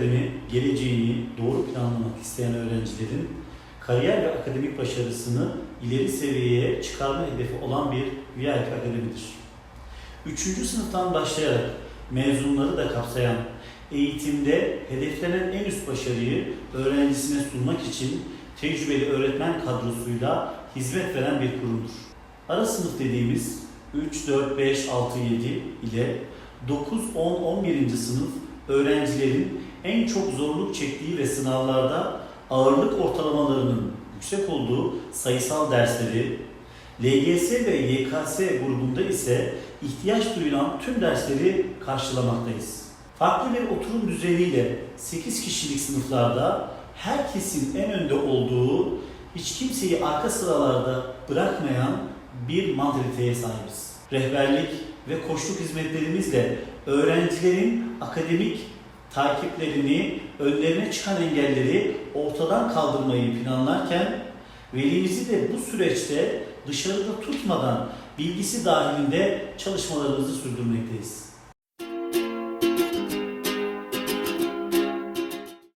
Akademi geleceğini doğru planlamak isteyen öğrencilerin kariyer ve akademik başarısını ileri seviyeye çıkarma hedefi olan bir VIP akademidir. Üçüncü sınıftan başlayarak mezunları da kapsayan eğitimde hedeflenen en üst başarıyı öğrencisine sunmak için tecrübeli öğretmen kadrosuyla hizmet veren bir kurumdur. Ara sınıf dediğimiz 3, 4, 5, 6, 7 ile 9, 10, 11. sınıf öğrencilerin en çok zorluk çektiği ve sınavlarda ağırlık ortalamalarının yüksek olduğu sayısal dersleri, LGS ve YKS grubunda ise ihtiyaç duyulan tüm dersleri karşılamaktayız. Farklı bir oturum düzeniyle 8 kişilik sınıflarda herkesin en önde olduğu, hiç kimseyi arka sıralarda bırakmayan bir mantaliteye sahibiz. Rehberlik ve koçluk hizmetlerimizle öğrencilerin akademik takiplerini, önlerine çıkan engelleri ortadan kaldırmayı planlarken velimizi de bu süreçte dışarıda tutmadan bilgisi dahilinde çalışmalarımızı sürdürmekteyiz.